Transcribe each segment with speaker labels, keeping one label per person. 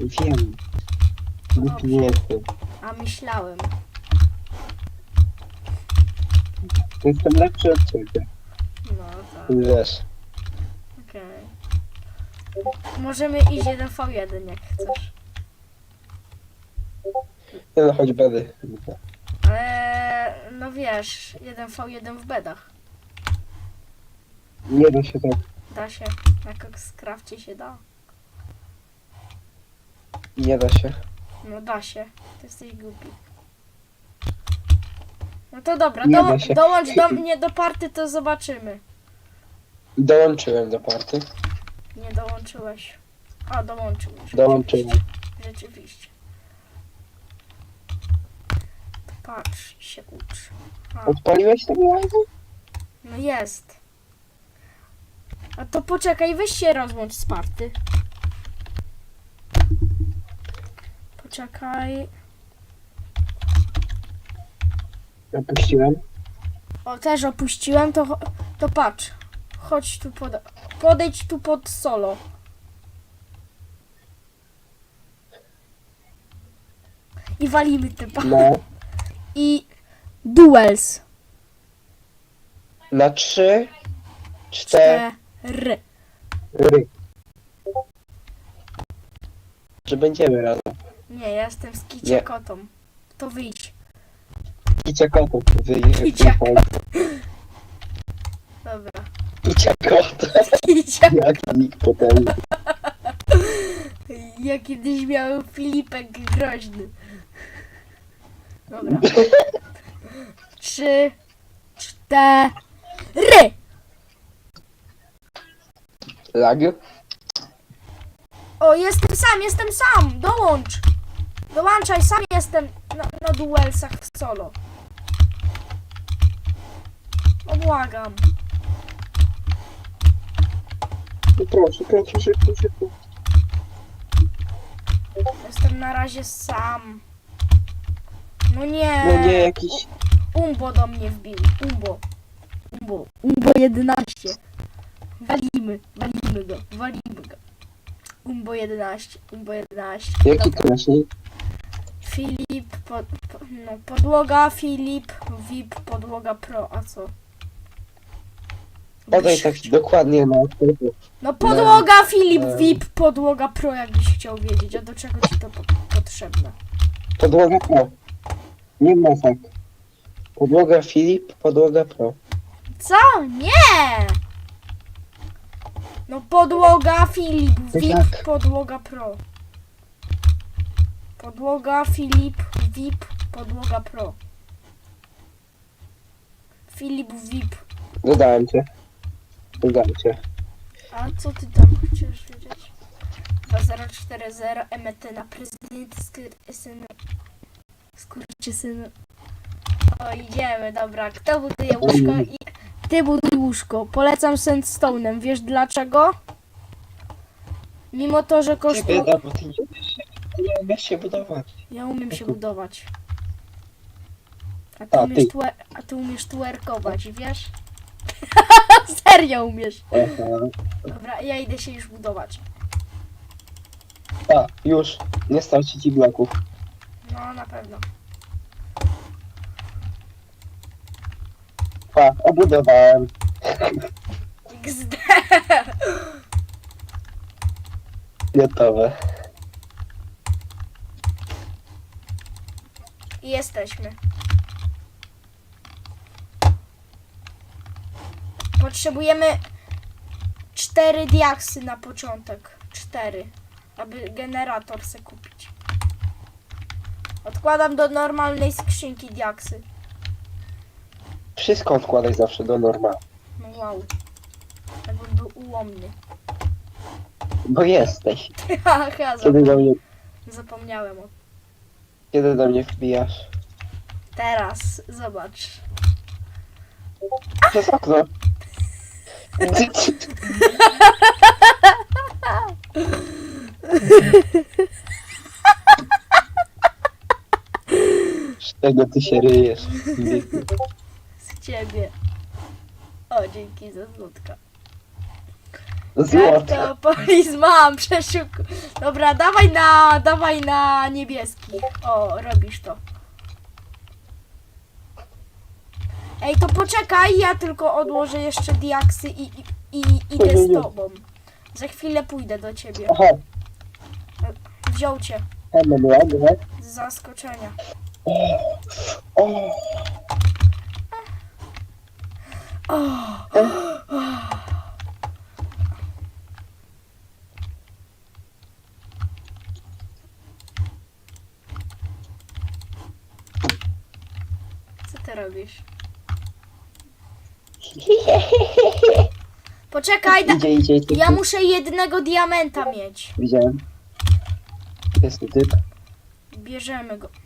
Speaker 1: Wiem. Głupi nie jestem.
Speaker 2: A myślałem.
Speaker 1: Jestem lepszy od ciebie.
Speaker 2: No tak,
Speaker 1: Wiesz.
Speaker 2: okej. Możemy iść 1v1 jak chcesz.
Speaker 1: Nie no, choć bedy.
Speaker 2: Ale no wiesz, 1v1 w bedach.
Speaker 1: Nie da się tak.
Speaker 2: Da się. Na Coxcrafcie się da.
Speaker 1: Nie da się.
Speaker 2: No da się. Ty jesteś głupi. No to dobra,
Speaker 1: Nie
Speaker 2: do,
Speaker 1: da się.
Speaker 2: dołącz do mnie do party, to zobaczymy.
Speaker 1: Dołączyłem do party.
Speaker 2: Nie dołączyłeś. A, dołączyłeś.
Speaker 1: Dołączyłem.
Speaker 2: Rzeczywiście. Rzeczywiście. Patrz się ucz. A,
Speaker 1: Odpaliłeś tego live'a?
Speaker 2: no jest. A to poczekaj, weź się rozłącz z party. Poczekaj.
Speaker 1: Opuściłem.
Speaker 2: O, też opuściłem, to, to patrz. Chodź tu pod... Podejdź tu pod solo. I walimy typa.
Speaker 1: No.
Speaker 2: I duels.
Speaker 1: Na trzy, cztery.
Speaker 2: Cztery.
Speaker 1: Że będziemy razem.
Speaker 2: Nie, ja jestem z
Speaker 1: Nie.
Speaker 2: kiciakotą. To wyjdź.
Speaker 1: Kicia kotów.
Speaker 2: Kicia. Dobra.
Speaker 1: Kicia kotów.
Speaker 2: Kicia.
Speaker 1: Jaki nick potężny.
Speaker 2: Ja kiedyś miałem Filipek groźny. Dobra. Trzy, cztery.
Speaker 1: Lag?
Speaker 2: O, jestem sam, jestem sam. Dołącz. Dołączaj, sam jestem na, na duelsach w solo. No błagam.
Speaker 1: No proszę, proszę, szybko, szybko.
Speaker 2: Jestem na razie sam. No nie.
Speaker 1: No nie, jakiś...
Speaker 2: Umbo do mnie wbił. Umbo. Umbo. Umbo 11. Walimy. Walimy go. Walimy go. Umbo 11. Umbo 11.
Speaker 1: Jaki
Speaker 2: Dobra. Filip. Pod, po, no, podłoga Filip. VIP. Podłoga Pro. A co?
Speaker 1: Podaj tak dokładnie na
Speaker 2: No podłoga Filip
Speaker 1: No.
Speaker 2: VIP. Podłoga Pro jakbyś chciał wiedzieć. A do czego ci to po, potrzebne?
Speaker 1: Podłoga Pro. Nie masak. Podłoga Filip, podłoga Pro.
Speaker 2: Co? Nie! No podłoga Filip, VIP,
Speaker 1: jak?
Speaker 2: podłoga Pro. Podłoga Filip, VIP, podłoga Pro. Filip VIP.
Speaker 1: Dodałem cię. Dodałem cię.
Speaker 2: A co ty tam chcesz wiedzieć? 2040 emetyna prezydent syn skurczy syn. O idziemy, dobra. Kto buduje łóżko? I... Ty buduj łóżko. Polecam sandstone'em. Wiesz dlaczego? Mimo to, że kosztuje...
Speaker 1: Ty nie nie umiesz się budować.
Speaker 2: Ja umiem się budować. A ty,
Speaker 1: A,
Speaker 2: umiesz,
Speaker 1: ty.
Speaker 2: twer... A ty umiesz twerkować, wiesz? Serio umiesz.
Speaker 1: Aha.
Speaker 2: Dobra, ja idę się już budować.
Speaker 1: A, już. Nie starczy ci bloków.
Speaker 2: No, na pewno.
Speaker 1: Pa, obudowałem.
Speaker 2: XD.
Speaker 1: Gotowe.
Speaker 2: I jesteśmy. Potrzebujemy cztery diaksy na początek. Cztery. Aby generator se kupić. Odkładam do normalnej skrzynki diaksy.
Speaker 1: Wszystko odkładaj zawsze do normalu.
Speaker 2: No wow. Jakbym był ułomny.
Speaker 1: Bo jesteś.
Speaker 2: Haha,
Speaker 1: Kiedy do mnie,
Speaker 2: zapomniałem o
Speaker 1: kiedy do mnie wbijasz?
Speaker 2: Teraz, zobacz.
Speaker 1: Przez okno. Z czego ty się ryjesz?
Speaker 2: Z ciebie. O, dzięki za złotka. Jak
Speaker 1: Złote.
Speaker 2: to polis mam, przeszuk. Dobra, dawaj na, dawaj na niebieski. O, robisz to. Ej, to poczekaj, ja tylko odłożę jeszcze diaksy i, i, i idę z tobą. Za chwilę pójdę do ciebie.
Speaker 1: Aha,
Speaker 2: Wziął cię
Speaker 1: tam
Speaker 2: z zaskoczenia.
Speaker 1: O,
Speaker 2: Co robisz? Poczekaj, da-
Speaker 1: idzie, idzie, idzie.
Speaker 2: ja muszę jednego diamenta mieć.
Speaker 1: Widziałem. Jest tu typ.
Speaker 2: Bierzemy go.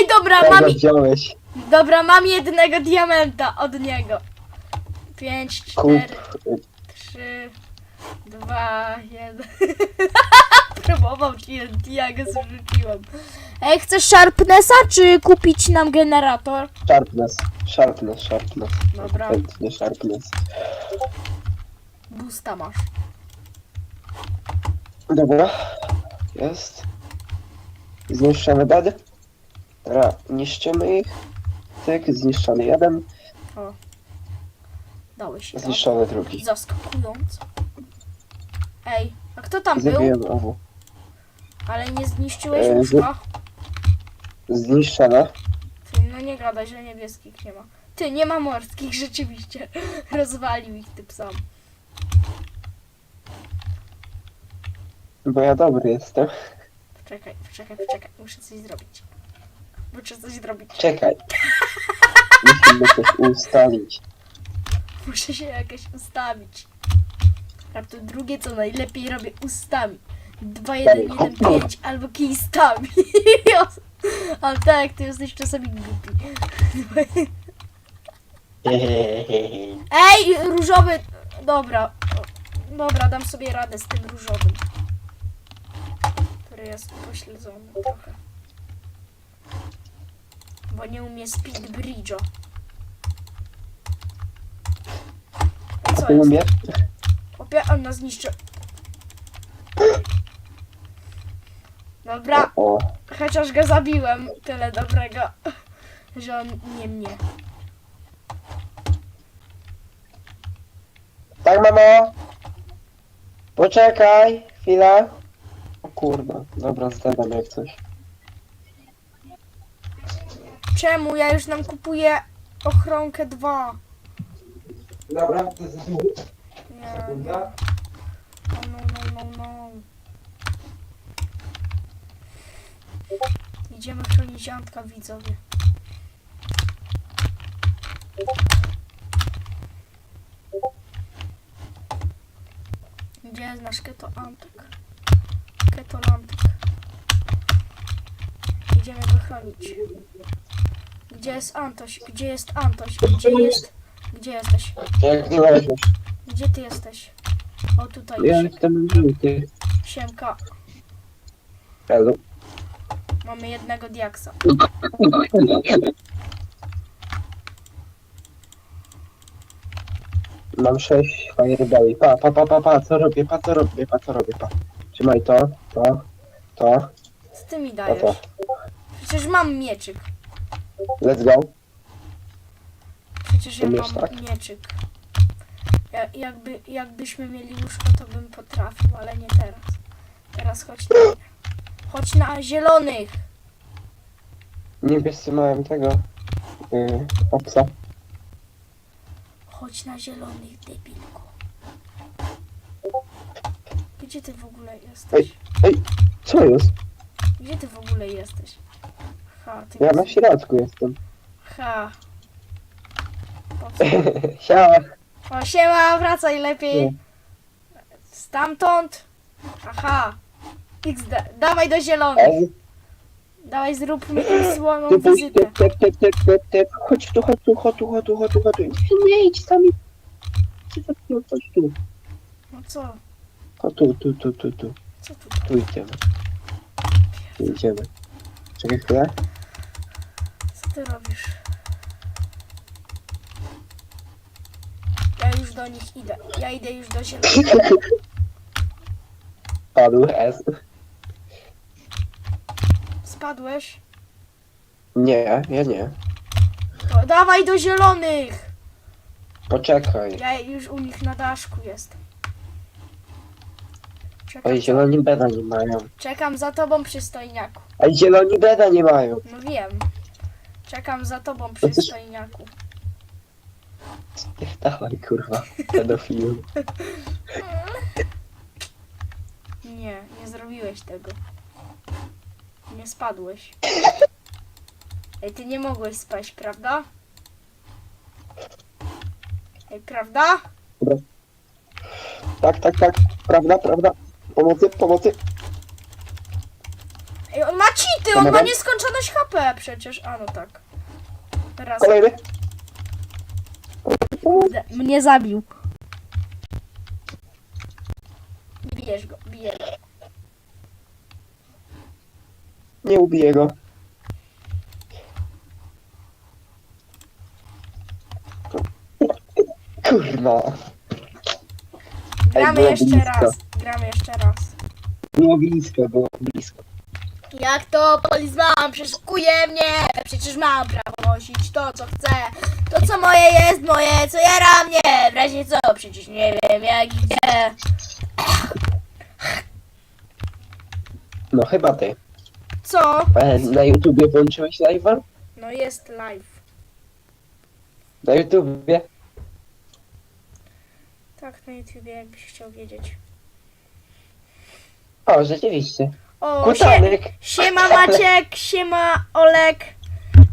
Speaker 2: Ej, dobra, mam,
Speaker 1: Tego wziąłeś.
Speaker 2: dobra, mam jednego diamenta od niego. Pięć,
Speaker 1: Kup.
Speaker 2: cztery, trzy, dwa, jeden. Próbował TNT, ja go zrzuciłem. Ej, chcesz Sharpnessa, czy kupić nam generator?
Speaker 1: Sharpness. Sharpness, sharpness.
Speaker 2: Dobra.
Speaker 1: Chętnie sharpness.
Speaker 2: Boosta masz.
Speaker 1: Dobra. Jest. Zniszczony bed. Teraz niszczymy ich. Tyk, zniszczony jeden,
Speaker 2: Dałeś się.
Speaker 1: zniszczony drugi.
Speaker 2: Zaskakując. Ej, a kto tam był?
Speaker 1: Zabiłem owu.
Speaker 2: Ale nie zniszczyłeś
Speaker 1: E,
Speaker 2: łóżka?
Speaker 1: Zniszczone.
Speaker 2: Ty, no nie gadaj, że niebieskich nie ma. Ty, nie ma morskich, rzeczywiście. Rozwalił ich typ sam.
Speaker 1: Bo ja dobry jestem.
Speaker 2: Poczekaj, poczekaj, poczekaj. Muszę coś zrobić. Muszę coś zrobić.
Speaker 1: Czekaj. Musimy coś ustalić.
Speaker 2: Muszę się jakoś ustawić. A to drugie, co najlepiej robię ustami. 2, 1, 1, 5 albo kistami. Ale tak, ty jesteś czasami głupi. Ej, różowy! Dobra. Dobra, dam sobie radę z tym różowym. Który jest pośledzony trochę. Bo nie umie speed bridge'a. A co jest? Opie, on nas zniszczy. Dobra, chociaż go zabiłem. Tyle dobrego, że on nie mnie.
Speaker 1: Tak, mamo? Poczekaj, chwilę. O kurwa, dobra, zdadam jak coś.
Speaker 2: Czemu? Ja już nam kupuję ochronkę 2.
Speaker 1: Dobra, to jest
Speaker 2: Nie. No, no, no, no. Idziemy chronić Antka, widzowie. Gdzie jest nasz keto Antek? Keto Antek. Idziemy go chronić. Gdzie jest Antoś? Gdzie jest Antoś? Gdzie jest... Gdzie jesteś?
Speaker 1: Jak nie.
Speaker 2: Gdzie ty jesteś? O tutaj
Speaker 1: Ja
Speaker 2: jest.
Speaker 1: jestem żółty.
Speaker 2: Siemka.
Speaker 1: Elu.
Speaker 2: Mamy jednego diaksa.
Speaker 1: Mam sześć firebali. Pa, pa, pa, pa, pa, co robię, pa, co robię, pa, co robię, pa. Trzymaj to, to, to,
Speaker 2: Co ty mi
Speaker 1: to,
Speaker 2: dajesz? Przecież mam mieczyk.
Speaker 1: Let's go.
Speaker 2: Przecież ja
Speaker 1: Umiesz
Speaker 2: mam
Speaker 1: tak?
Speaker 2: mieczyk. Ja, jakby, jakbyśmy mieli łóżko, to bym potrafił, ale nie teraz. Teraz chodź na... Chodź na zielonych!
Speaker 1: Niebiescy mają tego, yy, opsa.
Speaker 2: Chodź na zielonych, debilku. Gdzie ty w ogóle jesteś?
Speaker 1: Co jest?
Speaker 2: Gdzie ty w ogóle jesteś? Ha, ty
Speaker 1: Ja na środku jestem.
Speaker 2: Ha. Po co?
Speaker 1: Siema.
Speaker 2: O, siema, wracaj lepiej. Stamtąd. Aha. XD. Dawaj do zielonych. Dawaj, zrób mi tą słoną wizytę.
Speaker 1: tep, tep, tep, tep, tep. Chodź tu, chodź tu, chodź tu, chodź tu, chodź tu, chodź tu. Nie, idź tam. idź. No, Chodź tu.
Speaker 2: No co?
Speaker 1: Chodź tu, tu, tu, tu, tu.
Speaker 2: Co tu?
Speaker 1: Tu idziemy. Tu idziemy. Czekaj chwilę.
Speaker 2: Co ty robisz? Do nich idę. Ja idę już do zielonych.
Speaker 1: Padł S.
Speaker 2: Spadłeś?
Speaker 1: Nie, ja nie.
Speaker 2: To dawaj do zielonych!
Speaker 1: Poczekaj.
Speaker 2: Ja już u nich na daszku jestem. Czekam,
Speaker 1: Oj, zieloni beda nie mają.
Speaker 2: czekam za tobą, przystojniaku.
Speaker 1: Ej, zieloni beda nie mają.
Speaker 2: No wiem. Czekam za tobą, przystojniaku.
Speaker 1: Dawaj, kurwa. Pedofilu.
Speaker 2: Nie, nie zrobiłeś tego. Nie spadłeś. Ej, ty nie mogłeś spaść, prawda? Ej, prawda?
Speaker 1: Tak, tak, tak. Prawda, prawda. Pomocy, pomocy.
Speaker 2: Ej, on ma cheaty, on ma
Speaker 1: Pomagam?
Speaker 2: nieskończoność HP przecież. A, no tak. Raz.
Speaker 1: Kolejny.
Speaker 2: Kurde, Mnie zabił. Bijesz go, bijesz go.
Speaker 1: Nie ubiję go. Kurwa.
Speaker 2: Gramy
Speaker 1: było
Speaker 2: jeszcze
Speaker 1: blisko.
Speaker 2: raz. Gramy jeszcze raz.
Speaker 1: Było blisko, było blisko.
Speaker 2: Jak to polizwałam, przeszukuje mnie! Przecież mam prawo nosić to, co chcę. To, co moje jest moje, co jara mnie. W razie co, przecież nie wiem jak idzie.
Speaker 1: No chyba ty.
Speaker 2: Co?
Speaker 1: E, Na YouTubie włączyłeś live'a?
Speaker 2: No jest live.
Speaker 1: Na YouTubie?
Speaker 2: Tak, na YouTubie, jakbyś chciał wiedzieć.
Speaker 1: O, rzeczywiście.
Speaker 2: O, sie,
Speaker 1: Kutanek.
Speaker 2: siema Maciek, siema Olek.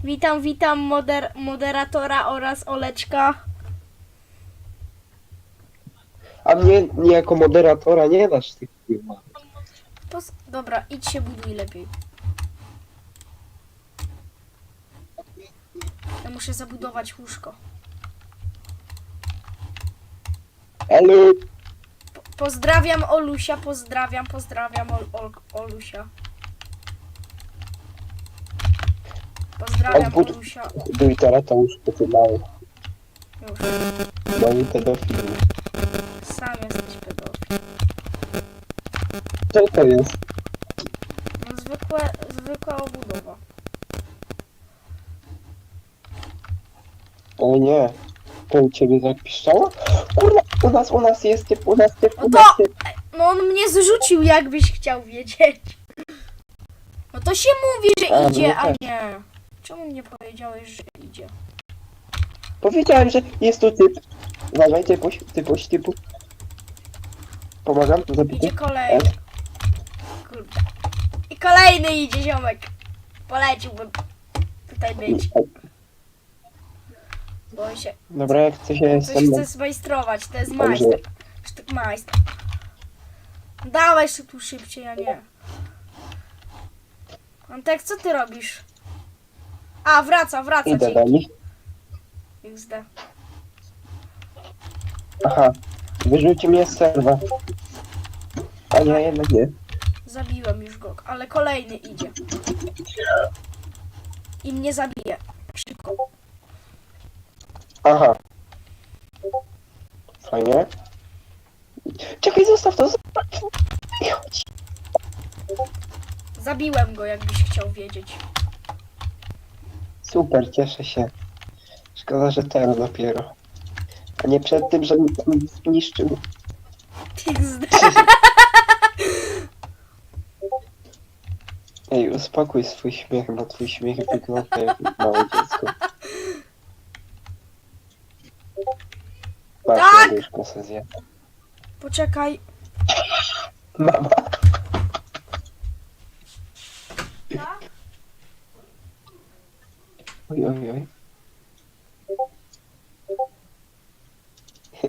Speaker 2: Witam, witam moder, moderatora oraz Oleczka.
Speaker 1: A mnie nie jako moderatora nie dasz tych.
Speaker 2: Pos- Dobra, idź się buduj lepiej. Ja muszę zabudować łóżko.
Speaker 1: Elu.
Speaker 2: Po- pozdrawiam Olusia, pozdrawiam, pozdrawiam Ol- Ol- Olusia. Pozdrawiam
Speaker 1: Odbud-
Speaker 2: Olusia.
Speaker 1: Buduj teraz to już mały.
Speaker 2: Już,
Speaker 1: Mały pedofil.
Speaker 2: sam jesteś pedofil.
Speaker 1: Co to jest?
Speaker 2: No zwykłe, zwykła obudowa.
Speaker 1: O nie. To u ciebie tak piszczało? Kurwa, u nas, u nas jest typ, u nas typ,
Speaker 2: No
Speaker 1: u
Speaker 2: to-
Speaker 1: nas typ.
Speaker 2: No on mnie zrzucił, jakbyś chciał wiedzieć. No to się mówi, że
Speaker 1: A, no
Speaker 2: idzie, a
Speaker 1: tak.
Speaker 2: nie. Czemu nie powiedziałeś, że idzie?
Speaker 1: Powiedziałem, że jest tu typ. Uważaj, typuś, typuś, typuś. Pomagam, zabity.
Speaker 2: Idzie kolejny. Kurde. I kolejny idzie ziomek. Poleciłbym tutaj być, bo on się
Speaker 1: Dobra, jak chce się
Speaker 2: coś chce zmajstrować, to jest majster. Sztuk majster. Dawaj się tu szybciej, a nie. Antek, co ty robisz? A, wraca, wraca
Speaker 1: Idę do nich.
Speaker 2: XD.
Speaker 1: Aha. Wyrzuci mnie z serwa. A nie, jednak nie.
Speaker 2: Zabiłem już go, ale kolejny idzie. I mnie zabije. Szybko.
Speaker 1: Aha. Fajnie. Czekaj, zostaw to, zostaw. Chodź.
Speaker 2: Zabiłem go, jakbyś chciał wiedzieć.
Speaker 1: Super, cieszę się. Szkoda, że teraz dopiero. A nie przed tym, że mi zniszczył.
Speaker 2: XD.
Speaker 1: Ej, uspokój swój śmiech, bo twój śmiech wygląda jak małe dziecko.
Speaker 2: Tak!
Speaker 1: zje.
Speaker 2: Poczekaj.
Speaker 1: Mama. Oj, oj, oj.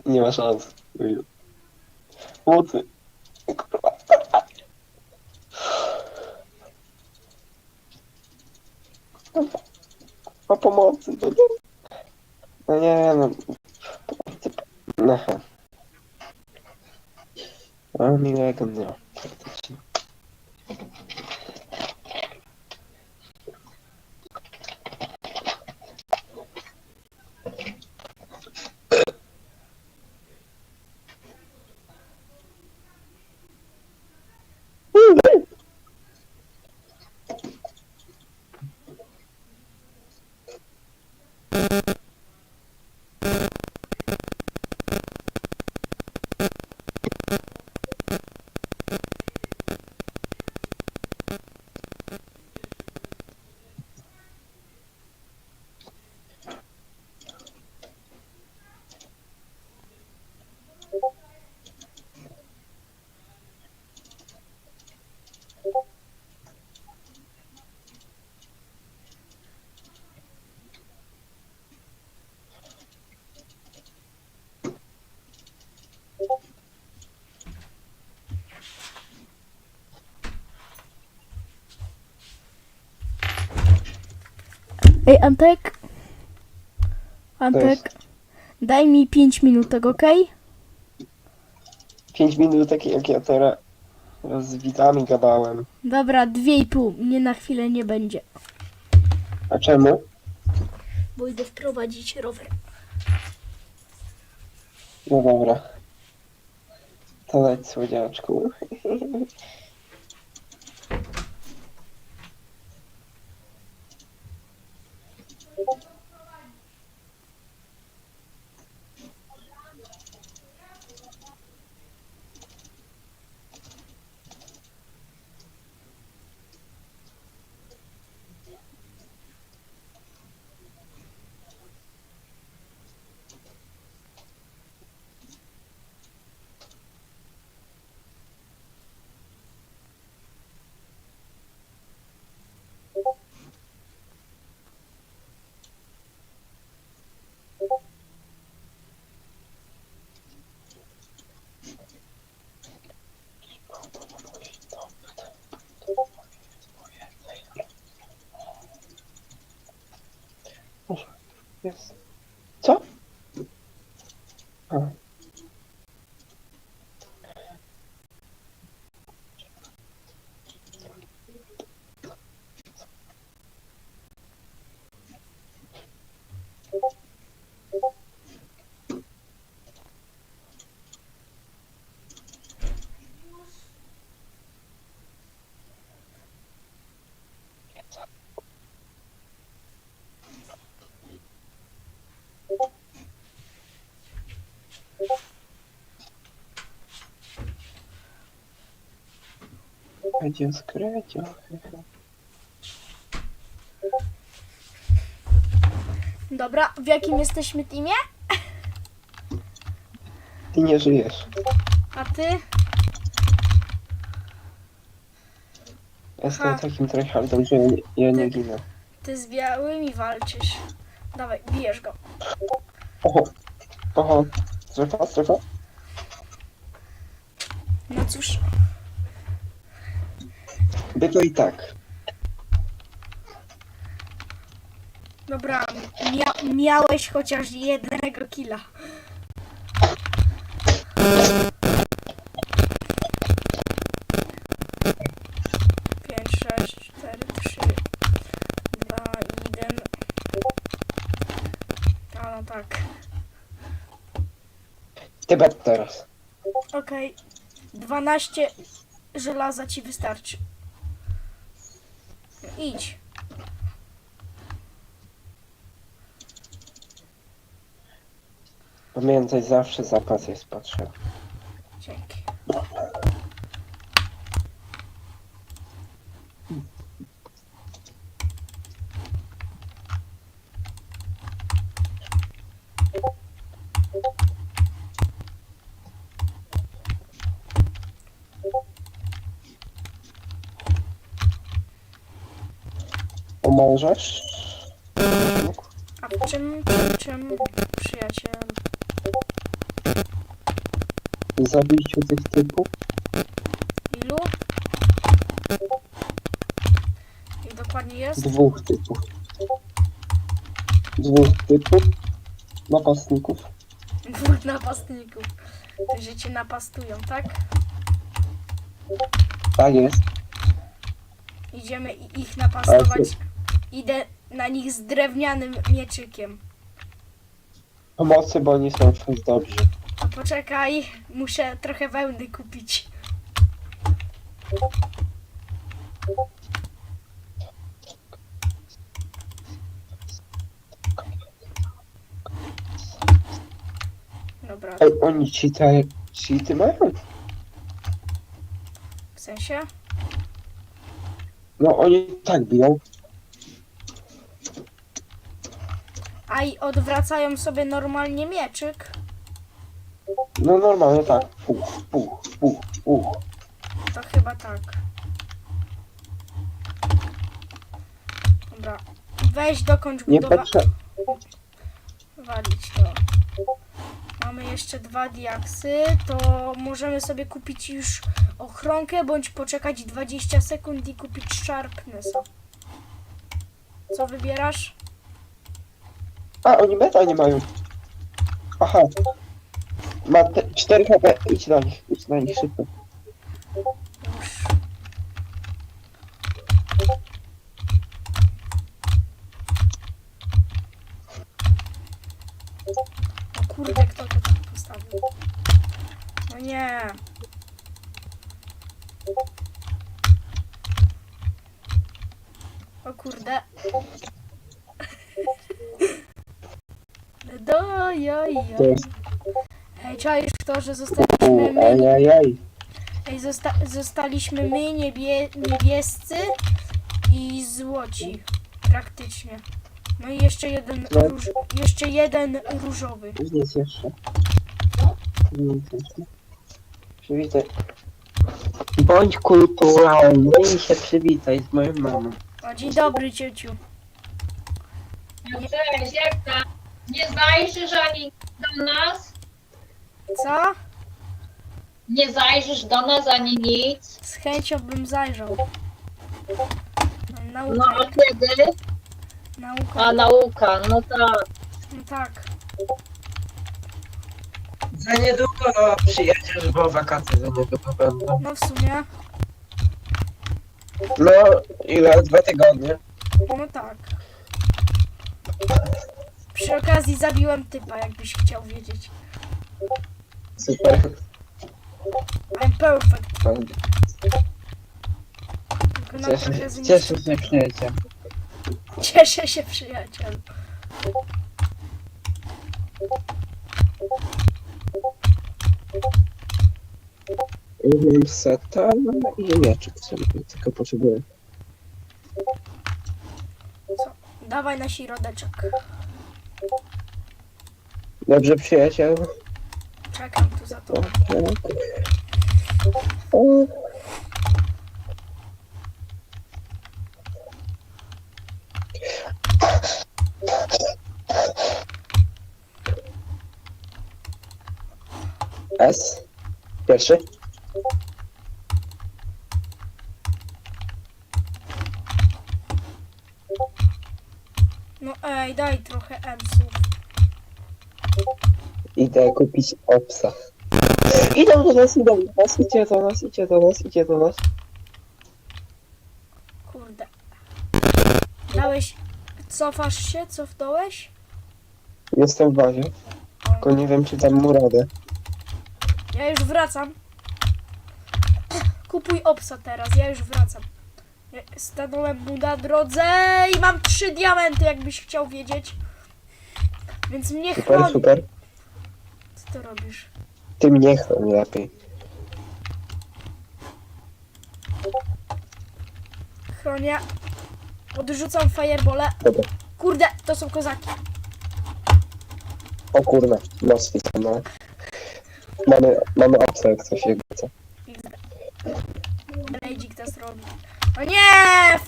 Speaker 1: Nie ma szans. Oj. Pomocy. Kurwa. Ma pomocy. No nie.
Speaker 2: Ej, Antek? Antek, daj mi 5 minutek, okej?
Speaker 1: 5 minut, takie jak ja teraz z widzami gadałem.
Speaker 2: Dobra, 2,5. Mnie na chwilę nie będzie.
Speaker 1: A czemu?
Speaker 2: Bo idę wprowadzić rower.
Speaker 1: No dobra. To leć słodziaczku. Jest. Co? A. Będzie skrycio.
Speaker 2: Dobra, w jakim jesteśmy teamie?
Speaker 1: Ty nie żyjesz.
Speaker 2: A ty?
Speaker 1: Jestem
Speaker 2: Aha.
Speaker 1: takim tryhardem, że ja nie, ja nie
Speaker 2: Ty-
Speaker 1: ginę.
Speaker 2: Ty z białymi walczysz. Dawaj, bijesz go.
Speaker 1: Oho. Oho. Strefa, strefa.
Speaker 2: No cóż,
Speaker 1: Było i tak.
Speaker 2: dobra, mia miałeś chociaż jednego killa. Pięć, sześć, cztery, trzy, dwa, jeden. A no tak.
Speaker 1: Tybet teraz.
Speaker 2: Okej. 12 żelaza ci wystarczy. Idź.
Speaker 1: Pamiętaj, zawsze zapas jest potrzebny.
Speaker 2: Dzięki.
Speaker 1: Pomożesz?
Speaker 2: A w czym, czym, czym przyjaciel?
Speaker 1: W zabiciu tych typów?
Speaker 2: Ilu? I dokładnie jest?
Speaker 1: Dwóch typów. Dwóch typów napastników.
Speaker 2: Dwóch napastników. Że cię napastują, tak?
Speaker 1: Tak jest.
Speaker 2: Idziemy ich napastować. Idę na nich z drewnianym mieczykiem.
Speaker 1: Pomocy, bo oni są już dobrzy.
Speaker 2: A poczekaj, muszę trochę wełny kupić. Dobra,
Speaker 1: Ej, oni cheaty, cheaty mają?
Speaker 2: w sensie?
Speaker 1: No oni tak biją.
Speaker 2: A i odwracają sobie normalnie mieczyk.
Speaker 1: No normalnie tak. Puch, puch, puch, puch.
Speaker 2: To chyba tak. Dobra. Weź dokończ
Speaker 1: Nie
Speaker 2: budowa... Walić to. Mamy jeszcze dwa diaksy, to możemy sobie kupić już ochronkę, bądź poczekać 20 sekund i kupić sharpnessa. Co wybierasz?
Speaker 1: A, oni beta nie mają. Aha. Ma te 4 HP. Idź na nich, idź na nich szybko.
Speaker 2: Już. O kurde, kto to tak postawił? No nie. O kurde. Do, jo,
Speaker 1: To jest...
Speaker 2: Hej, czaisz w to, że zostaliśmy my,
Speaker 1: ajajaj.
Speaker 2: Ej, zosta zostaliśmy my niebie niebiescy i złoci. Praktycznie. No i jeszcze jeden,
Speaker 1: No.
Speaker 2: róż jeszcze jeden różowy.
Speaker 1: Nic jeszcze. Nic jeszcze. Przywitaj. Bądź kulturalny i się przywitaj z moją mamą.
Speaker 2: O, dzień dobry, ciociu.
Speaker 3: No cześć, jak tam? Nie zajrzysz ani do nas?
Speaker 2: Co?
Speaker 3: Nie zajrzysz do nas ani nic?
Speaker 2: Z chęcią bym zajrzał.
Speaker 3: No
Speaker 2: Nauka,
Speaker 3: a kiedy?
Speaker 2: nauka.
Speaker 3: A nauka, no tak.
Speaker 2: No tak.
Speaker 1: Za niedługo przyjedziesz, bo wakacje za niedługo będą.
Speaker 2: No w sumie.
Speaker 1: No, ile? Dwa tygodnie.
Speaker 2: No tak. Przy okazji zabiłem typa, jakbyś chciał wiedzieć.
Speaker 1: Super.
Speaker 2: I'm perfect. Tylko na
Speaker 1: Cieszę,
Speaker 2: pokazy nie
Speaker 1: cieszę się przyjaciel.
Speaker 2: Cieszę się, przyjaciel.
Speaker 1: Mam seta i mieczyk sobie tylko potrzebuję.
Speaker 2: Dawaj na środeczek.
Speaker 1: Dobrze przyjaciel.
Speaker 2: Czekam tu za
Speaker 1: O,
Speaker 2: tobą.
Speaker 1: o. S. Pierwszy.
Speaker 2: No ej, daj trochę emsów.
Speaker 1: Idę kupić obsa. Idą do nas, idą do nas, idzie do nas, idzie do nas, idzie do nas.
Speaker 2: Kurde. Dałeś... Cofasz się? Cofnąłeś?
Speaker 1: Jestem w bazie, tylko nie wiem czy dam mu radę.
Speaker 2: Ja już wracam. Kupuj obsa teraz, ja już wracam. Ja Stanąłem mu na drodze i mam trzy diamenty, jakbyś chciał wiedzieć. Więc mnie
Speaker 1: Super,
Speaker 2: chroni.
Speaker 1: super.
Speaker 2: Co ty robisz?
Speaker 1: Ty mnie chroń lepiej.
Speaker 2: Chronię. Odrzucam firebole.
Speaker 1: Dobra.
Speaker 2: Kurde, to są kozaki.
Speaker 1: O kurna, no świetnie, no. Mamy, mamy obsa jak coś jego co.
Speaker 2: Blazik to zrobi. O nie!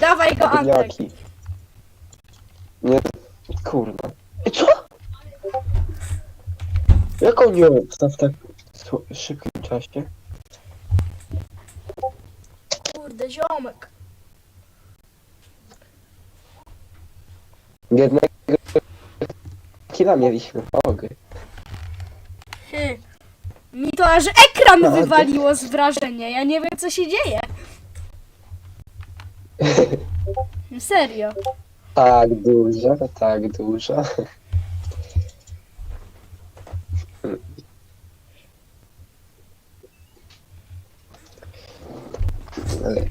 Speaker 2: Dawaj go, Antek.
Speaker 1: Nie, kurna. I co? Jak on ją obsa w tak szybkim czasie?
Speaker 2: Kurde, ziomek.
Speaker 1: Jednego kila mieliśmy, ogry.
Speaker 2: Hy. Mi to aż ekran
Speaker 1: No,
Speaker 2: wywaliło z wrażenia. Ja nie wiem, co się dzieje. Serio.
Speaker 1: Tak dużo, tak dużo. Ale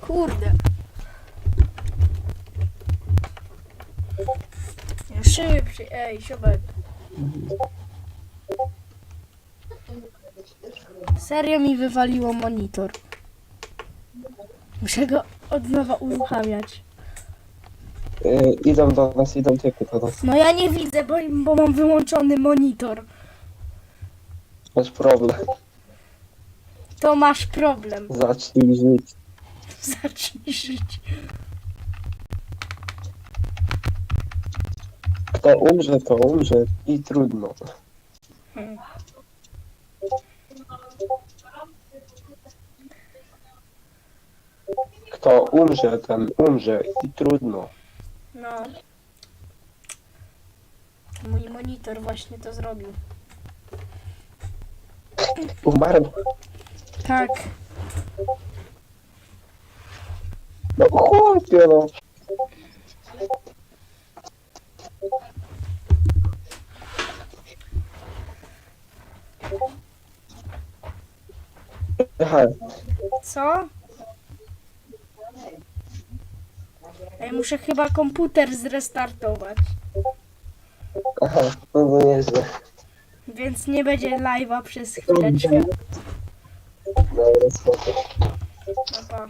Speaker 2: Kurde. Szybciej, ej, siobek. Serio mi wywaliło monitor. Muszę go od nowa uruchamiać.
Speaker 1: Y, idą do nas, idą typy do nas.
Speaker 2: No ja nie widzę, bo, bo mam wyłączony monitor.
Speaker 1: Masz problem.
Speaker 2: To masz problem.
Speaker 1: Zacznij żyć.
Speaker 2: Zacznij żyć.
Speaker 1: Kto umrze, to umrze i trudno.
Speaker 2: Hmm.
Speaker 1: kto umrze, ten umrze i trudno.
Speaker 2: No. Mój monitor właśnie to zrobił.
Speaker 1: Umarł.
Speaker 2: Tak.
Speaker 1: No chłopie no. Aha,
Speaker 2: Co? Ej, muszę chyba komputer zrestartować.
Speaker 1: aha, no to nieźle.
Speaker 2: Więc nie będzie live'a przez chwileczkę.
Speaker 1: Dobra, spoko.
Speaker 2: No pa.